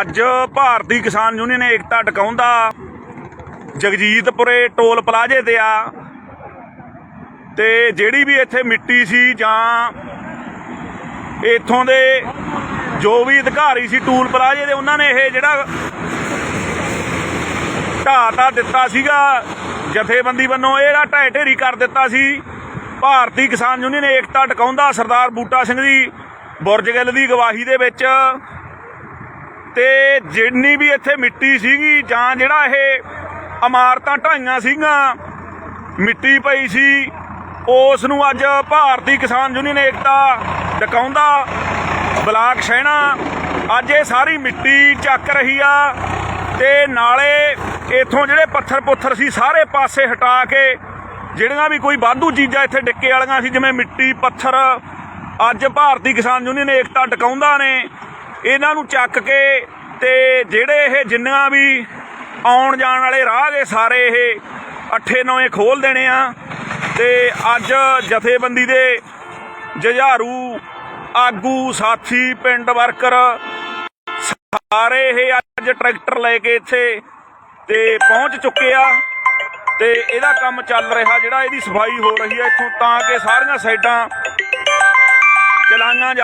ਅੱਜ ਭਾਰਤੀ ਕਿਸਾਨ ਯੂਨੀਅਨ ਏਕਤਾ ਟਿਕਾਉਂਦਾ ਜਗਜੀਤਪੁਰੇ ਟੋਲ ਪਲਾਜ਼ੇ ਤੇ ਆ। ਤੇ ਜਿਹੜੀ ਵੀ ਇੱਥੇ ਮਿੱਟੀ ਸੀ ਜਾਂ ਇੱਥੋਂ ਦੇ ਜੋ ਵੀ ਅਧਿਕਾਰੀ ਸੀ ਟੂਲ ਪਲਾਜ਼ੇ ਦੇ, ਉਹਨਾਂ ਨੇ ਇਹ ਜਿਹੜਾ ਢਾਤਾ ਦਿੱਤਾ ਸੀਗਾ, ਜਥੇਬੰਦੀ ਵੱਲੋਂ ਇਹਦਾ ਢਹਿ ਢੇਰੀ ਕਰ ਦਿੱਤਾ ਸੀ। ਭਾਰਤੀ ਕਿਸਾਨ ਯੂਨੀਅਨ ਏਕਤਾ ਟਿਕਾਉਂਦਾ ਸਰਦਾਰ ਬੂਟਾ ਸਿੰਘ ਦੀ ਬੁਰਜਗਿੱਲ ਦੀ ਗਵਾਹੀ ਦੇ ਵਿੱਚ ਤੇ ਜਿੰਨੀ ਵੀ ਇੱਥੇ ਮਿੱਟੀ ਸੀਗੀ ਜਾਂ ਜਿਹੜਾ ਇਹ ਇਮਾਰਤਾਂ ਢਾਈਆਂ ਸੀਗੀਆਂ, ਮਿੱਟੀ ਪਈ ਸੀ, ਉਸ ਨੂੰ ਅੱਜ ਭਾਰਤੀ ਕਿਸਾਨ ਯੂਨੀਅਨ ਏਕਤਾ ਟਿਕਾਉਂਦਾ ਬਲਾਕ ਸ਼ਹਿਣਾ, ਅੱਜ ਇਹ ਸਾਰੀ ਮਿੱਟੀ ਚੱਕ ਰਹੀ ਆ ਤੇ ਨਾਲੇ ਇਥੋਂ ਜਿਹੜੇ ਪੱਥਰ ਪੁੱਥਰ ਸੀ ਸਾਰੇ ਪਾਸੇ ਹਟਾ ਕੇ ਜਿਹੜੀਆਂ ਵੀ ਕੋਈ ਵਾਧੂ ਚੀਜ਼ਾਂ ਇੱਥੇ ਡਿੱਕੇ ਵਾਲੀਆਂ ਸੀ, ਜਿਵੇਂ ਮਿੱਟੀ, ਪੱਥਰ, ਅੱਜ ਭਾਰਤੀ ਕਿਸਾਨ ਯੂਨੀਅਨ ਏਕਤਾ ਟਿਕਾਉਂਦਾ ਨੇ ਇਹਨਾਂ ਨੂੰ ਚੱਕ ਕੇ ਤੇ ਜਿਹੜੇ ਇਹ ਜਿੰਨਾ ਵੀ ਆਉਣ ਜਾਣ ਵਾਲੇ ਰਾਹ ਦੇ ਸਾਰੇ ਇਹ ਅੱਠੇ ਨੌਵੇਂ ਖੋਲ ਦੇਣੇ ਆ। ਤੇ ਅੱਜ ਜਥੇਬੰਦੀ ਦੇ ਜੁਝਾਰੂ ਆਗੂ ਸਾਥੀ, ਪਿੰਡ ਵਰਕਰ ਸਾਰੇ ਇਹ ਅੱਜ ਟਰੈਕਟਰ ਲੈ ਕੇ ਇੱਥੇ ਤੇ ਪਹੁੰਚ ਚੁੱਕੇ ਆ। ਤੇ ਇਹਦਾ ਕੰਮ ਚੱਲ ਰਿਹਾ, ਜਿਹੜਾ ਇਹਦੀ ਸਫ਼ਾਈ ਹੋ ਰਹੀ ਹੈ ਇੱਥੋਂ, ਤਾਂ ਕਿ ਸਾਰੀਆਂ ਸਾਈਡਾਂ ਚਲਾਈਆਂ ਜਾ